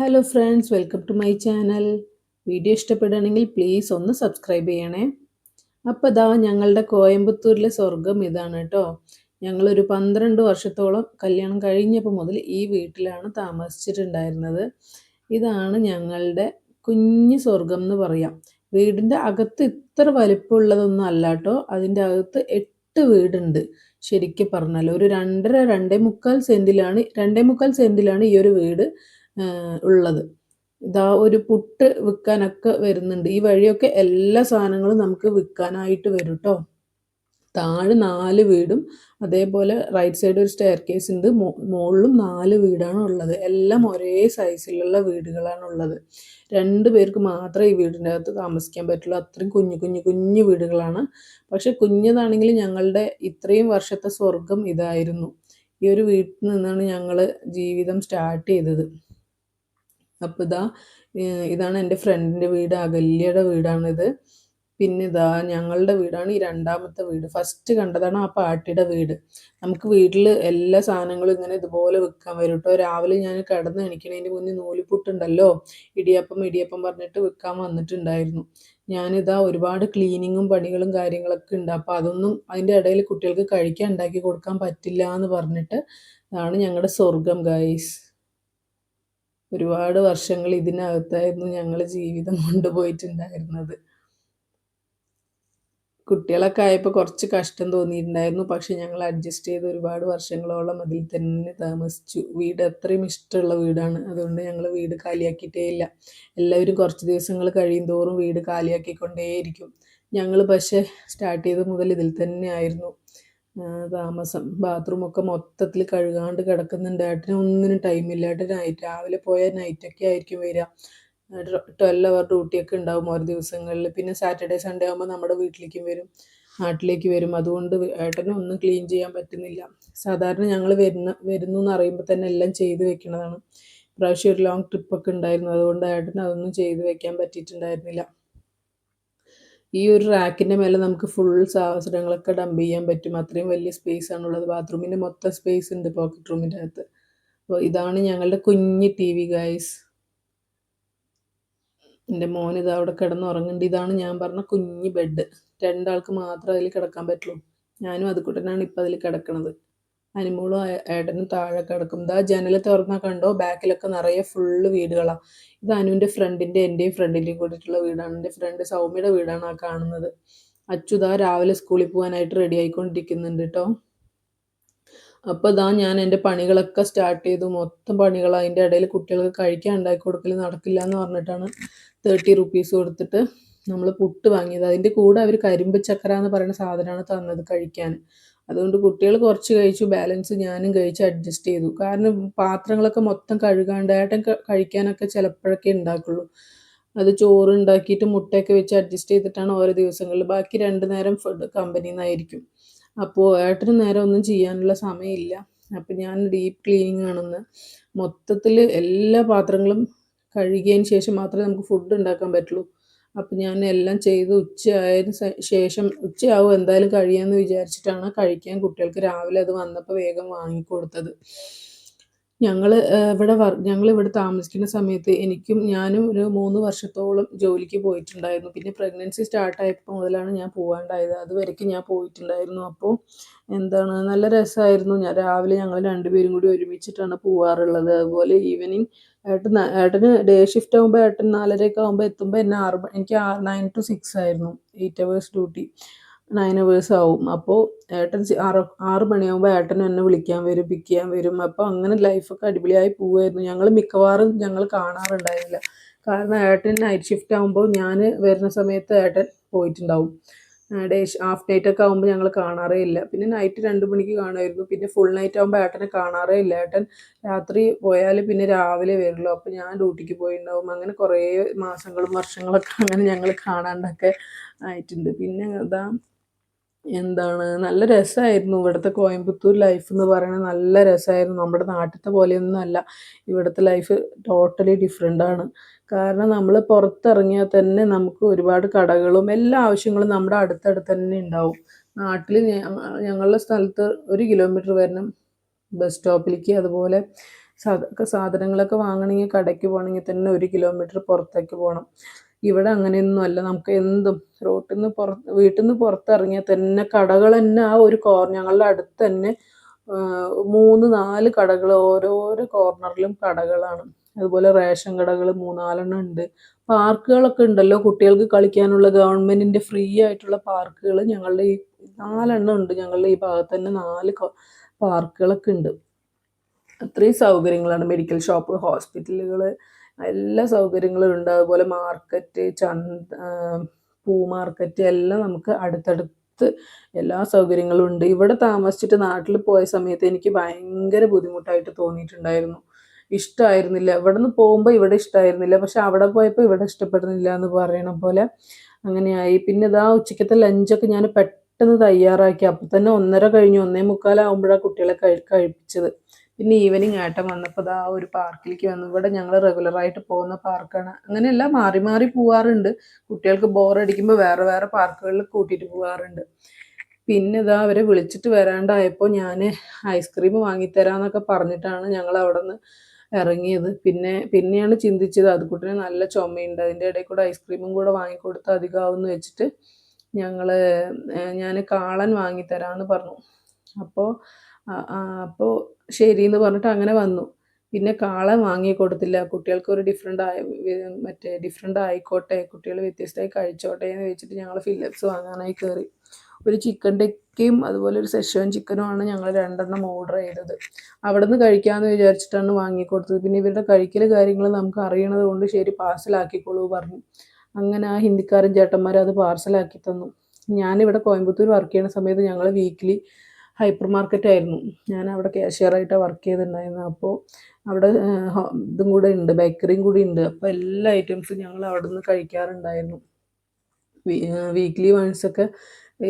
Hello friends welcome to my channel video ഇഷ്ടപ്പെടുകയാണെങ്കിൽ please ഒന്ന് subscribe ചെയ്യണേ. അപ്പോൾ ഇതാ ഞങ്ങളുടെ കോയമ്പത്തൂരിലെ സ്വർഗം ഇതാണ് കേട്ടോ. ഞങ്ങളൊരു പന്ത്രണ്ട് വർഷത്തോളം കല്യാണം കഴിഞ്ഞപ്പോൾ മുതൽ ഈ വീട്ടിലാണ് താമസിച്ചിട്ടുണ്ടായിരുന്നത്. ഇതാണ് ഞങ്ങളുടെ കുഞ്ഞു സ്വർഗം എന്ന് പറയാം. വീടിന്റെ അകത്ത് ഇത്ര വലിപ്പമുള്ളതൊന്നും അല്ല കേട്ടോ. അതിന്റെ അകത്ത് എട്ട് വീടുണ്ട്. ശരിക്കും പറഞ്ഞാൽ ഒരു രണ്ടര രണ്ടേ മുക്കാൽ സെന്റിലാണ് രണ്ടേ മുക്കാൽ സെന്റിലാണ് ഈ ഒരു വീട്. ഉള്ളത്. ഇതാ ഒരു പുട്ട് വിൽക്കാനൊക്കെ വരുന്നുണ്ട്. ഈ വഴിയൊക്കെ എല്ലാ സാധനങ്ങളും നമുക്ക് വിൽക്കാനായിട്ട് വരും കേട്ടോ താഴെ നാല് വീടും അതേപോലെ റൈറ്റ് സൈഡ് ഒരു സ്റ്റെയർ കേസ് ഉണ്ട് മുകളിലും നാല് വീടാണ് ഉള്ളത്. എല്ലാം ഒരേ സൈസിലുള്ള വീടുകളാണ് ഉള്ളത്. രണ്ട് പേർക്ക് മാത്രമേ ഈ വീടിന്റെ അകത്ത് താമസിക്കാൻ പറ്റുള്ളൂ. അത്രയും കുഞ്ഞു കുഞ്ഞു കുഞ്ഞു വീടുകളാണ്. പക്ഷെ കുഞ്ഞതാണെങ്കിൽ ഞങ്ങളുടെ ഇത്രയും വർഷത്തെ സ്വർഗം ഇതായിരുന്നു. ഈ ഒരു വീട്ടിൽ നിന്നാണ് ഞങ്ങൾ ജീവിതം സ്റ്റാർട്ട് ചെയ്തത്. അപ്പോൾ ഇതാ ഇതാണ് എന്റെ ഫ്രണ്ടിന്റെ വീട് അകല്യയുടെ വീടാണിത്. പിന്നെ ഇതാ ഞങ്ങളുടെ വീടാണ് ഈ രണ്ടാമത്തെ വീട്. ഫസ്റ്റ് കണ്ടതാണ് ആ പാട്ടിയുടെ വീട്. നമുക്ക് വീട്ടിൽ എല്ലാ സാധനങ്ങളും ഇങ്ങനെ ഇതുപോലെ വെക്കാൻ വരും കേട്ടോ രാവിലെ ഞാൻ കിടന്ന് എണിക്കണതിന്റെ മുന്നേ നൂലിപ്പുട്ടുണ്ടല്ലോ ഇടിയപ്പം ഇടിയപ്പം പറഞ്ഞിട്ട് വിൽക്കാൻ വന്നിട്ടുണ്ടായിരുന്നു. ഞാനിതാ ഒരുപാട് ക്ലീനിങ്ങും പണികളും കാര്യങ്ങളൊക്കെ ഉണ്ട്. അപ്പോൾ അതൊന്നും അതിന്റെ ഇടയിൽ കുട്ടികൾക്ക് കഴിക്കാൻ ഉണ്ടാക്കി കൊടുക്കാൻ പറ്റില്ല എന്ന് പറഞ്ഞിട്ട് അതാണ് ഞങ്ങളുടെ സ്വർഗം ഗൈസ് ഒരുപാട് വർഷങ്ങൾ ഇതിനകത്തായിരുന്നു ഞങ്ങൾ ജീവിതം കൊണ്ടുപോയിട്ടുണ്ടായിരുന്നത്. കുട്ടികളൊക്കെ ആയപ്പോൾ കുറച്ച് കഷ്ടം തോന്നിയിട്ടുണ്ടായിരുന്നു. പക്ഷെ ഞങ്ങൾ അഡ്ജസ്റ്റ് ചെയ്ത് ഒരുപാട് വർഷങ്ങളോളം അതിൽ തന്നെ താമസിച്ചു. വീട് അത്രയും ഇഷ്ടമുള്ള വീടാണ്. അതുകൊണ്ട് ഞങ്ങൾ വീട് കാലിയാക്കിയിട്ടേ ഇല്ല. എല്ലാവരും കുറച്ച് ദിവസങ്ങൾ കഴിയും തോറും വീട് കാലിയാക്കിക്കൊണ്ടേയിരിക്കും. ഞങ്ങൾ പക്ഷേ സ്റ്റാർട്ട് ചെയ്ത് മുതൽ ഇതിൽ തന്നെ ആയിരുന്നു. താമസം. ബാത്റൂമൊക്കെ മൊത്തത്തിൽ കഴുകാണ്ട് കിടക്കുന്നുണ്ട്. ഏട്ടന് ഒന്നിനും ടൈമില്ല ഏട്ടൻ നൈറ്റ് രാവിലെ പോയാൽ നൈറ്റൊക്കെ ആയിരിക്കും വരിക. ട്വൽവ് അവർ ഡ്യൂട്ടിയൊക്കെ ഉണ്ടാവും ഓരോ ദിവസങ്ങളിൽ. പിന്നെ സാറ്റർഡേ സൺഡേ ആകുമ്പോൾ നമ്മുടെ വീട്ടിലേക്കും വരും. നാട്ടിലേക്ക് വരും. അതുകൊണ്ട് ഏട്ടനും ഒന്നും ക്ലീൻ ചെയ്യാൻ പറ്റുന്നില്ല. സാധാരണ ഞങ്ങൾ വരുന്ന വരുന്നു എന്ന് അറിയുമ്പോൾ തന്നെ എല്ലാം ചെയ്തു വെക്കുന്നതാണ് പ്രാവശ്യം ഒരു ലോങ് ട്രിപ്പൊക്കെ ഉണ്ടായിരുന്നു. അതുകൊണ്ട് ഏട്ടന് അതൊന്നും ചെയ്തു വെക്കാൻ പറ്റിയിട്ടുണ്ടായിരുന്നില്ല. ഈ ഒരു റാക്കിന്റെ മേലെ നമുക്ക് ഫുൾ സാധനങ്ങളൊക്കെ ഡംപ് ചെയ്യാൻ പറ്റും. അത്രയും വലിയ സ്പേസ് ആണുള്ളത്. ബാത്റൂമിന്റെ മൊത്തം സ്പേസ് ഉണ്ട് പോക്കറ്റ് റൂമിന്റെ അകത്ത്. അപ്പോൾ ഇതാണ് ഞങ്ങളുടെ കുഞ്ഞ് ടി വി ഗൈസ് എന്റെ മോൻ ഇത് അവിടെ കിടന്ന് കിടന്നുറങ്ങുന്നുണ്ട് ഇതാണ് ഞാൻ പറഞ്ഞ കുഞ്ഞ് ബെഡ് രണ്ടാൾക്ക് മാത്രം അതിൽ കിടക്കാൻ പറ്റുള്ളൂ. ഞാനും അത് ഇപ്പം അതിൽ കിടക്കണത്. അനിമോളും ഏട്ടനും താഴെ കിടക്കും. ഇതാ ജനൽ തുറന്നാൽ കണ്ടോ? ബാക്കിലൊക്കെ നിറയെ ഫുള്ള് വീടുകളാണ് ഇത് അനുവിന്റെ ഫ്രണ്ടിന്റെ എന്റെയും ഫ്രണ്ടിന്റെയും കൂടിയിട്ടുള്ള വീടാണ്. എന്റെ ഫ്രണ്ട് സൗമ്യയുടെ വീടാണ് ആ കാണുന്നത്. അച്യുതാ രാവിലെ സ്കൂളിൽ പോകാനായിട്ട് റെഡി ആയിക്കൊണ്ടിരിക്കുന്നുണ്ട് കേട്ടോ അപ്പോൾ ഇതാ ഞാൻ എന്റെ പണികളൊക്കെ സ്റ്റാർട്ട് ചെയ്തു. മൊത്തം പണികൾ അതിന്റെ ഇടയിൽ കുട്ടികൾക്ക് കഴിക്കാൻ ഉണ്ടാക്കി കൊടുക്കൽ നടക്കില്ല എന്ന് പറഞ്ഞിട്ടാണ് തേർട്ടി റുപ്പീസ് കൊടുത്തിട്ട് നമ്മൾ പുട്ട് വാങ്ങിയത്. അതിന്റെ കൂടെ അവർ കരിമ്പ് ചക്കര എന്ന് പറയുന്ന സാധനമാണ് തന്നത് കഴിക്കാൻ. അതുകൊണ്ട് കുട്ടികൾ കുറച്ച് കഴിച്ചു ബാലൻസ് ഞാനും കഴിച്ച് അഡ്ജസ്റ്റ് ചെയ്തു. കാരണം പാത്രങ്ങളൊക്കെ മൊത്തം കഴുകാണ്ട് ഏട്ടൻ കഴിക്കാനൊക്കെ ചിലപ്പോഴൊക്കെ ഉണ്ടാക്കുള്ളൂ. അത് ചോറ് ഉണ്ടാക്കിയിട്ട് മുട്ടയൊക്കെ വെച്ച് അഡ്ജസ്റ്റ് ചെയ്തിട്ടാണ് ഓരോ ദിവസങ്ങളിൽ. ബാക്കി രണ്ട് നേരം ഫുഡ് കമ്പനിയിൽ നിന്നായിരിക്കും അപ്പോൾ ഏട്ടന് നേരം ഒന്നും ചെയ്യാനുള്ള സമയമില്ല. അപ്പം ഞാൻ ഡീപ്പ് ക്ലീനിങ് ആണെന്ന്. മൊത്തത്തിൽ എല്ലാ പാത്രങ്ങളും കഴുകിയതിന് ശേഷം മാത്രമേ നമുക്ക് ഫുഡ് ഉണ്ടാക്കാൻ പറ്റുള്ളൂ. അപ്പം ഞാൻ എല്ലാം ചെയ്ത് ഉച്ചയായതിന് ശേഷം ഉച്ചയാവും എന്തായാലും കഴിയാമെന്ന് വിചാരിച്ചിട്ടാണ് കഴിക്കാൻ കുട്ടികൾക്ക് രാവിലെ അത് വന്നപ്പോൾ വേഗം വാങ്ങിക്കൊടുത്തത്. ഞങ്ങൾ ഇവിടെ വർ ഞങ്ങൾ ഇവിടെ താമസിക്കുന്ന സമയത്ത് എനിക്കും ഞാനും ഒരു മൂന്ന് വർഷത്തോളം ജോലിക്ക് പോയിട്ടുണ്ടായിരുന്നു. പിന്നെ പ്രഗ്നൻസി സ്റ്റാർട്ടായപ്പോൾ മുതലാണ് ഞാൻ പോകാണ്ടായത് അതുവരയ്ക്ക് ഞാൻ പോയിട്ടുണ്ടായിരുന്നു. അപ്പോൾ എന്താണ് നല്ല രസമായിരുന്നു ഞാൻ രാവിലെ ഞങ്ങൾ രണ്ടുപേരും കൂടി ഒരുമിച്ചിട്ടാണ് പോവാറുള്ളത്. അതുപോലെ ഈവനിങ് ഏട്ടൻ ഏട്ടന് ഡേ ഷിഫ്റ്റ് ആകുമ്പോൾ ഏട്ടൻ നാലരയൊക്കെ ആകുമ്പോൾ എത്തുമ്പോൾ എന്നെ ആറ് എനിക്ക് ആറ് നയൻ ടു സിക്സ് ആയിരുന്നു. Eight hours duty nine hours ആവും. അപ്പോൾ ഏട്ടൻ ആറ് ആറ് മണിയാകുമ്പോൾ ഏട്ടൻ എന്നെ വിളിക്കാൻ വരും പിക്ക് ചെയ്യാൻ വരും. അപ്പോൾ അങ്ങനെ ലൈഫൊക്കെ അടിപൊളിയായി പോവുമായിരുന്നു ഞങ്ങൾ മിക്കവാറും ഞങ്ങൾ കാണാറുണ്ടായിരുന്നില്ല. കാരണം ഏട്ടൻ നൈറ്റ് ഷിഫ്റ്റ് ആകുമ്പോൾ ഞാൻ വരുന്ന സമയത്ത് ഏട്ടൻ പോയിട്ടുണ്ടാവും. ഡേ ഹാഫ് നൈറ്റ് ഒക്കെ ആകുമ്പോൾ ഞങ്ങൾ കാണാറേ ഇല്ല. പിന്നെ നൈറ്റ് രണ്ട് മണിക്ക് കാണുമായിരുന്നു. പിന്നെ ഫുൾ നൈറ്റ് ആകുമ്പോൾ ഏട്ടനെ കാണാറേ ഇല്ല. ഏട്ടൻ രാത്രി പോയാൽ പിന്നെ രാവിലെ വരുള്ളൂ. അപ്പോൾ ഞാൻ ഡ്യൂട്ടിക്ക് പോയിട്ടുണ്ടാവും അങ്ങനെ കുറേ മാസങ്ങളും വർഷങ്ങളൊക്കെ അങ്ങനെ ഞങ്ങൾ കാണാണ്ടൊക്കെ ആയിട്ടുണ്ട്. പിന്നെ അതാ എന്താണ്? നല്ല രസമായിരുന്നു ഇവിടുത്തെ കോയമ്പത്തൂർ ലൈഫ് എന്ന് പറയുന്നത്. നല്ല രസമായിരുന്നു നമ്മുടെ നാട്ടിലത്തെ പോലെയൊന്നും അല്ല ഇവിടുത്തെ ലൈഫ് ടോട്ടലി ഡിഫറെന്റ് ആണ്. കാരണം നമ്മൾ പുറത്തിറങ്ങിയാൽ തന്നെ നമുക്ക് ഒരുപാട് കടകളും എല്ലാ ആവശ്യങ്ങളും നമ്മുടെ അടുത്തടുത്ത് തന്നെ ഉണ്ടാവും. നാട്ടിൽ ഞങ്ങളുടെ സ്ഥലത്ത് ഒരു കിലോമീറ്റർ വരണം. ബസ് സ്റ്റോപ്പിലേക്ക് അതുപോലെ സാധനങ്ങളൊക്കെ വാങ്ങണമെങ്കിൽ കടയ്ക്ക് പോകണമെങ്കിൽ തന്നെ ഒരു കിലോമീറ്റർ പുറത്തേക്ക് പോകണം. ഇവിടെ അങ്ങനെയൊന്നും അല്ല. നമുക്ക് എന്തും റോട്ടിൽ നിന്ന് പുറത്ത് വീട്ടിൽ നിന്ന് പുറത്തിറങ്ങിയാൽ തന്നെ കടകൾ തന്നെ ആ ഒരു കോർ ഞങ്ങളുടെ അടുത്ത് തന്നെ മൂന്ന് നാല് കടകൾ ഓരോരോ കോർണറിലും കടകളാണ്. അതുപോലെ റേഷൻ കടകൾ മൂന്നാലെണ്ണം ഉണ്ട്. പാർക്കുകളൊക്കെ ഉണ്ടല്ലോ. കുട്ടികൾക്ക് കളിക്കാനുള്ള ഗവൺമെന്റിന്റെ ഫ്രീ ആയിട്ടുള്ള പാർക്കുകൾ ഞങ്ങളുടെ ഈ നാലെണ്ണം ഉണ്ട്. ഞങ്ങളുടെ ഈ ഭാഗത്ത് തന്നെ നാല് പാർക്കുകളൊക്കെ ഉണ്ട്. അത്രയും സൗകര്യങ്ങളാണ്. മെഡിക്കൽ ഷോപ്പ് ഹോസ്പിറ്റലുകൾ എല്ലാ സൗകര്യങ്ങളും ഉണ്ട്. അതുപോലെ മാർക്കറ്റ് ചന്ത പൂ മാർക്കറ്റ് എല്ലാം നമുക്ക് അടുത്തടുത്ത് എല്ലാ സൗകര്യങ്ങളും ഉണ്ട്. ഇവിടെ താമസിച്ചിട്ട് നാട്ടിൽ പോയ സമയത്ത് എനിക്ക് ഭയങ്കര ബുദ്ധിമുട്ടായിട്ട് തോന്നിയിട്ടുണ്ടായിരുന്നു. ഇഷ്ടമായിരുന്നില്ല ഇവിടെ നിന്ന് പോകുമ്പോൾ ഇവിടെ ഇഷ്ടമായിരുന്നില്ല പക്ഷെ അവിടെ പോയപ്പോൾ ഇവിടെ ഇഷ്ടപ്പെടുന്നില്ല എന്ന് പറയണ പോലെ അങ്ങനെയായി. പിന്നെ ഇതാ ഉച്ചക്കത്തെ ലഞ്ചൊക്കെ ഞാൻ പെട്ടെന്ന് തയ്യാറാക്കി. അപ്പം തന്നെ ഒന്നര കഴിഞ്ഞു. ഒന്നേ മുക്കാലാവുമ്പോഴാണ് കുട്ടികളെ കഴി കഴിപ്പിച്ചത്. പിന്നെ ഈവനിങ് ആട്ടം വന്നപ്പോൾ ദാ ഒരു പാർക്കിലേക്ക് വന്നു. ഇവിടെ ഞങ്ങൾ റെഗുലറായിട്ട് പോകുന്ന പാർക്കാണ് അങ്ങനെയല്ല മാറി മാറി പോവാറുണ്ട്. കുട്ടികൾക്ക് ബോറടിക്കുമ്പോൾ വേറെ വേറെ പാർക്കുകളിൽ കൂട്ടിയിട്ട് പോവാറുണ്ട്. പിന്നെ ഇതാ അവരെ വിളിച്ചിട്ട് വരാണ്ടായപ്പോൾ ഞാൻ ഐസ്ക്രീം വാങ്ങിത്തരാന്നൊക്കെ പറഞ്ഞിട്ടാണ് ഞങ്ങൾ അവിടെ നിന്ന് ഇറങ്ങിയത്. പിന്നെ പിന്നെയാണ് ചിന്തിച്ചത് അതുകൂട്ടിന് നല്ല ചുമയുണ്ട്. അതിന്റെ ഇടയിൽ കൂടെ ഐസ്ക്രീമും കൂടെ വാങ്ങിക്കൊടുത്ത് അധികമാവുമെന്ന് വെച്ചിട്ട് ഞങ്ങൾ ഞാൻ കാളൻ വാങ്ങിത്തരാമെന്ന് പറഞ്ഞു. അപ്പോൾ അപ്പോൾ ശരി എന്ന് പറഞ്ഞിട്ട് അങ്ങനെ വന്നു. പിന്നെ കാളെ വാങ്ങി കൊടുത്തില്ല. കുട്ടികൾക്ക് ഒരു ഡിഫറെന്റ് ആയ മറ്റേ ഡിഫറെന്റ് ആയിക്കോട്ടെ കുട്ടികൾ വ്യത്യസ്തമായി കഴിച്ചോട്ടെ എന്ന് വെച്ചിട്ട് ഞങ്ങൾ ഫില്ലപ്സ് വാങ്ങാനായി കയറി ഒരു ചിക്കൻ ടിക്കയും അതുപോലെ ഒരു സെഷൻ ചിക്കനുമാണ് ഞങ്ങൾ രണ്ടെണ്ണം ഓർഡർ ചെയ്തത്. അവിടെ നിന്ന് കഴിക്കാമെന്ന് വിചാരിച്ചിട്ടാണ് വാങ്ങിക്കൊടുത്തത് പിന്നെ ഇവരുടെ കഴിക്കൽ കാര്യങ്ങൾ നമുക്ക് അറിയണത് കൊണ്ട് ശരി പാർസലാക്കിക്കോളൂ പറഞ്ഞു. അങ്ങനെ ആ ഹിന്ദിക്കാരൻ ചേട്ടന്മാർ അത് പാർസലാക്കി തന്നു. ഞാനിവിടെ കോയമ്പത്തൂർ വർക്ക് ചെയ്യുന്ന സമയത്ത് ഞങ്ങൾ വീക്കിലി ഹൈപ്പർ മാർക്കറ്റ് ആയിരുന്നു. ഞാൻ അവിടെ ക്യാഷ്യറായിട്ടാണ് വർക്ക് ചെയ്തിട്ടുണ്ടായിരുന്നത്. അപ്പോൾ അവിടെ ഇതും കൂടെ ഉണ്ട്. ബേക്കറിയും കൂടി ഉണ്ട്. അപ്പോൾ എല്ലാ ഐറ്റംസും ഞങ്ങൾ അവിടെ നിന്ന് കഴിക്കാറുണ്ടായിരുന്നു വീക്ക്ലി വൺസ് ഒക്കെ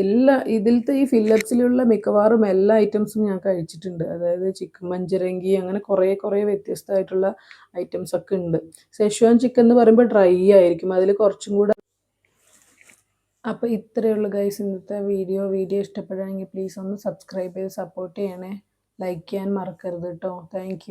എല്ലാ ഇതിലത്തെ ഈ ഫില്ലപ്സിലുള്ള മിക്കവാറും എല്ലാ ഐറ്റംസും ഞാൻ കഴിച്ചിട്ടുണ്ട്. അതായത് ചിക്കൻ മഞ്ചരങ്കി അങ്ങനെ കുറേ കുറേ വ്യത്യസ്തമായിട്ടുള്ള ഐറ്റംസ് ഒക്കെ ഉണ്ട്. സെഷ്വാൻ ചിക്കൻ എന്ന് പറയുമ്പോൾ ഡ്രൈ ആയിരിക്കും. അതിൽ കുറച്ചും കൂടെ അപ്പോൾ ഇത്രയേ ഉള്ളൂ ഗൈസ് ഇന്നത്തെ വീഡിയോ വീഡിയോ ഇഷ്ടപ്പെടുകയാണെങ്കിൽ പ്ലീസ് ഒന്ന് സബ്സ്ക്രൈബ് ചെയ്ത് സപ്പോർട്ട് ചെയ്യണേ. ലൈക്ക് ചെയ്യാൻ മറക്കരുത് കേട്ടോ താങ്ക്